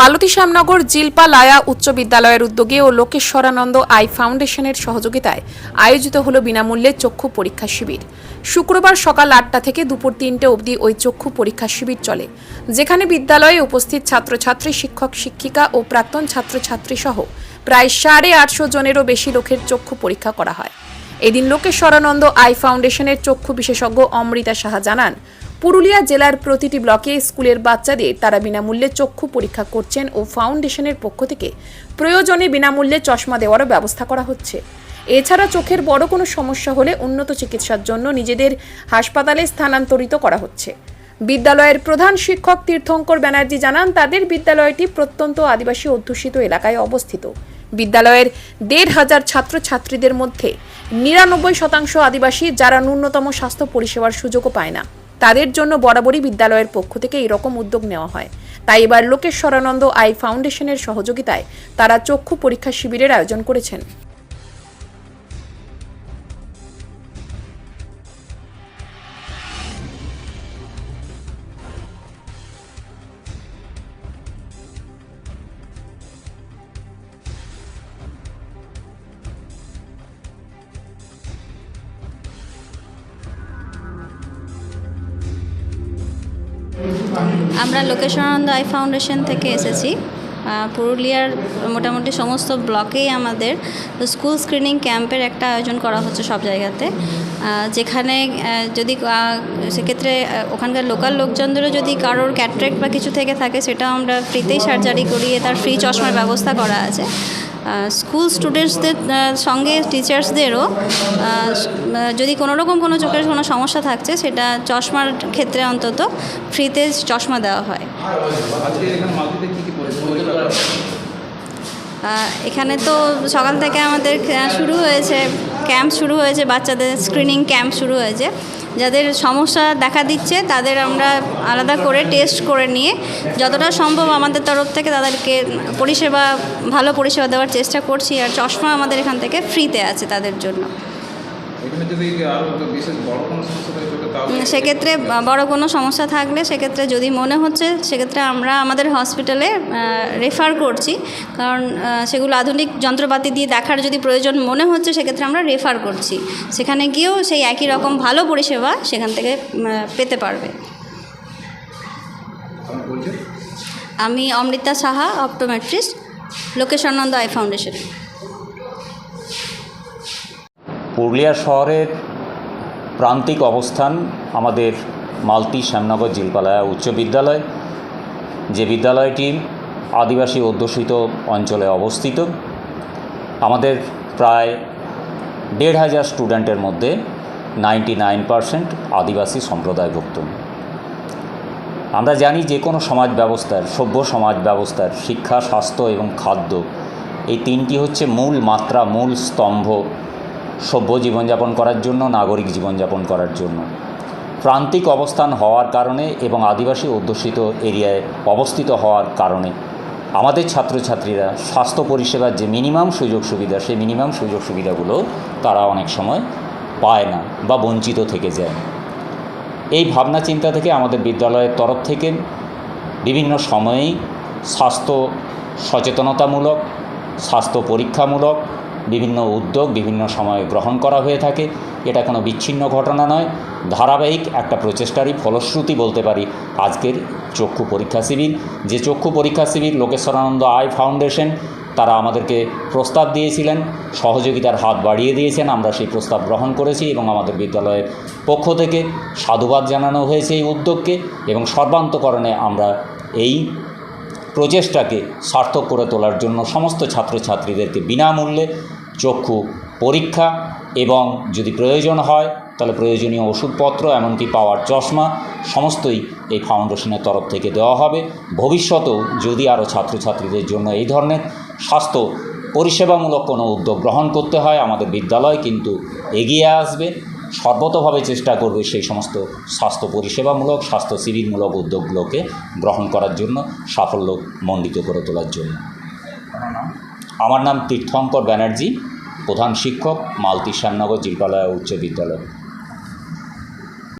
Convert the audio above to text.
মালতী শ্যামনগর জিলপা লায়া উচ্চ বিদ্যালয়ের উদ্যোগে ও লোকেশ্বরানন্দ আই ফাউন্ডেশনের সহযোগিতায় আয়োজিত হল বিনামূল্যে চক্ষু পরীক্ষা শিবির। শুক্রবার সকাল আটটা থেকে দুপুর তিনটে অবধি ওই চক্ষু পরীক্ষা শিবির চলে, যেখানে বিদ্যালয়ে উপস্থিত ছাত্রছাত্রী, শিক্ষক, শিক্ষিকা ও প্রাক্তন ছাত্রছাত্রী সহ প্রায় সাড়ে আটশো জনেরও বেশি লোকের চক্ষু পরীক্ষা করা হয়। এদিন লোকেশ্বরানন্দ আই ফাউন্ডেশনের চক্ষু বিশেষজ্ঞ অমৃতা সাহা জানান পুরুলিয়া জেলার প্রতিটি ব্লকে স্কুলের বাচ্চাদের তারা বিনামূল্যে চক্ষু পরীক্ষা করছেন ও ফাউন্ডেশনের পক্ষ থেকে প্রয়োজনে বিনামূল্যে চশমা দেওয়ারও ব্যবস্থা করা হচ্ছে। এছাড়া চোখের বড় কোনো সমস্যা হলে উন্নত চিকিৎসার জন্য নিজেদের হাসপাতালে স্থানান্তরিত করা হচ্ছে। বিদ্যালয়ের প্রধান শিক্ষক তীর্থঙ্কর ব্যানার্জি জানান, তাদের বিদ্যালয়টি প্রত্যন্ত আদিবাসী অধ্যুষিত এলাকায় অবস্থিত। বিদ্যালয়ের দেড় হাজার ছাত্রছাত্রীদের মধ্যে নিরানব্বই শতাংশ আদিবাসী, যারা ন্যূনতম স্বাস্থ্য পরিষেবার সুযোগও পায় না। তাদের জন্য বরাবরই বিদ্যালয়ের পক্ষ থেকে এরকম উদ্যোগ নেওয়া হয়। তাই এবার লোকেশ্বরানন্দ আই ফাউন্ডেশনের সহযোগিতায় তারা চক্ষু পরীক্ষা শিবিরের আয়োজন করেছেন। আমরা লোকেশনানন্দ আই ফাউন্ডেশন থেকে এসেছি। পুরুলিয়ার মোটামুটি সমস্ত ব্লকেই আমাদের। স্কুল স্ক্রিনিং ক্যাম্পের একটা আয়োজন করা হচ্ছে সব জায়গাতে। যেখানে যদি সেক্ষেত্রে ওখানকার লোকাল লোকজনদেরও যদি কারোর ক্যাট্রেক্ট বা কিছু থেকে থাকে, সেটাও আমরা ফ্রিতেই সার্জারি করিয়ে তার ফ্রি চশমার ব্যবস্থা করা আছে। স্কুল স্টুডেন্টসদের সঙ্গে টিচার্সদেরও যদি কোনো রকম কোনো চোখের কোনো সমস্যা থাকছে, সেটা চশমার ক্ষেত্রে অন্তত ফ্রিতে চশমা দেওয়া হয়। এখানে তো সকাল থেকে আমাদের শুরু হয়েছে। ক্যাম্প শুরু হয়েছে, বাচ্চাদের স্ক্রিনিং ক্যাম্প শুরু হয়েছে। যাদের সমস্যা দেখা দিচ্ছে, তাদের আমরা আলাদা করে টেস্ট করে নিয়ে যতটা সম্ভব আমাদের তরফ থেকে তাদেরকে পরিষেবা, ভালো পরিষেবা দেওয়ার চেষ্টা করছি। আর চশমা আমাদের এখান থেকে ফ্রিতে আছে তাদের জন্য। সেক্ষেত্রে বড় কোনো সমস্যা থাকলে সেক্ষেত্রে যদি মনে হচ্ছে সেক্ষেত্রে আমরা আমাদের হসপিটালে রেফার করছি। কারণ সেগুলো আধুনিক যন্ত্রপাতি দিয়ে দেখার যদি প্রয়োজন মনে হচ্ছে সেক্ষেত্রে আমরা রেফার করছি। সেখানে গিয়েও সেই একই রকম ভালো পরিষেবা সেখান থেকে পেতে পারবে। আমি আমি Amrita Saha optometrist Lokeshananda eye foundation Purulia শহরের প্রান্তিক অবস্থান আমাদের মালতি শ্যামনগর জিলপালায়া উচ্চ বিদ্যালয়, যে বিদ্যালয়টি আদিবাসী অধ্যুষিত অঞ্চলে অবস্থিত। আমাদের প্রায় দেড় হাজার স্টুডেন্টের মধ্যে নাইনটি নাইন পারসেন্ট আদিবাসী সম্প্রদায়ভুক্ত। আমরা জানি যে কোনো সমাজ ব্যবস্থার, সভ্য সমাজ ব্যবস্থার, শিক্ষা, স্বাস্থ্য এবং খাদ্য, এই তিনটি হচ্ছে মূল মাত্রা, মূল স্তম্ভ সভ্য জীবনযাপন করার জন্য, নাগরিক জীবনযাপন করার জন্য। প্রান্তিক অবস্থান হওয়ার কারণে এবং আদিবাসী অধ্যুষিত এরিয়ায় অবস্থিত হওয়ার কারণে আমাদের ছাত্রছাত্রীরা স্বাস্থ্য পরিষেবার যে মিনিমাম সুযোগ সুবিধা, সেই মিনিমাম সুযোগ সুবিধাগুলো তারা অনেক সময় পায় না বা বঞ্চিত থেকে যায়। এই ভাবনা চিন্তা থেকে আমাদের বিদ্যালয়ের তরফ থেকে বিভিন্ন সময়েই স্বাস্থ্য সচেতনতামূলক, স্বাস্থ্য পরীক্ষামূলক বিভিন্ন উদ্যোগ বিভিন্ন সময়ে গ্রহণ করা হয়ে থাকে। এটা কোনো বিচ্ছিন্ন ঘটনা নয়। ধারাবাহিক একটা প্রচেষ্টারই ফলশ্রুতি বলতে পারি আজকের চক্ষু পরীক্ষা শিবির। যে চক্ষু পরীক্ষা শিবির লোকেশ্বরানন্দ আই ফাউন্ডেশন, তারা আমাদেরকে প্রস্তাব দিয়েছিলেন। সহযোগিতার হাত বাড়িয়ে দিয়েছেন। আমরা সেই প্রস্তাব গ্রহণ করেছি এবং আমাদের বিদ্যালয়ের পক্ষ থেকে সাধুবাদ জানানো হয়েছে এই উদ্যোগকে এবং সর্বান্তকরণে আমরা এই প্রচেষ্টাকে সার্থক করে তোলার জন্য সমস্ত ছাত্রছাত্রীদেরকে বিনামূল্যে চক্ষু পরীক্ষা এবং যদি প্রয়োজন হয়, তাহলে প্রয়োজনীয় ওষুধপত্র, এমনকি পাওয়ার চশমা, সমস্তই এই ফাউন্ডেশনের তরফ থেকে দেওয়া হবে। ভবিষ্যতেও যদি আরও ছাত্রছাত্রীদের জন্য এই ধরনের স্বাস্থ্য পরিষেবামূলক কোনো উদ্যোগ গ্রহণ করতে হয়, আমাদের বিদ্যালয় কিন্তু এগিয়ে আসবে। সর্বতভাবে চেষ্টা করবে সেই সমস্ত স্বাস্থ্য পরিষেবামূলক, স্বাস্থ্য শিবিরমূলক উদ্যোগগুলোকে গ্রহণ করার জন্য সাফল্য মণ্ডিত করে তোলার জন্য। আমার নাম তীর্থঙ্কর ব্যানার্জি প্রধান শিক্ষক মালতি শ্যামনগর জিলপালয়া উচ্চ বিদ্যালয়।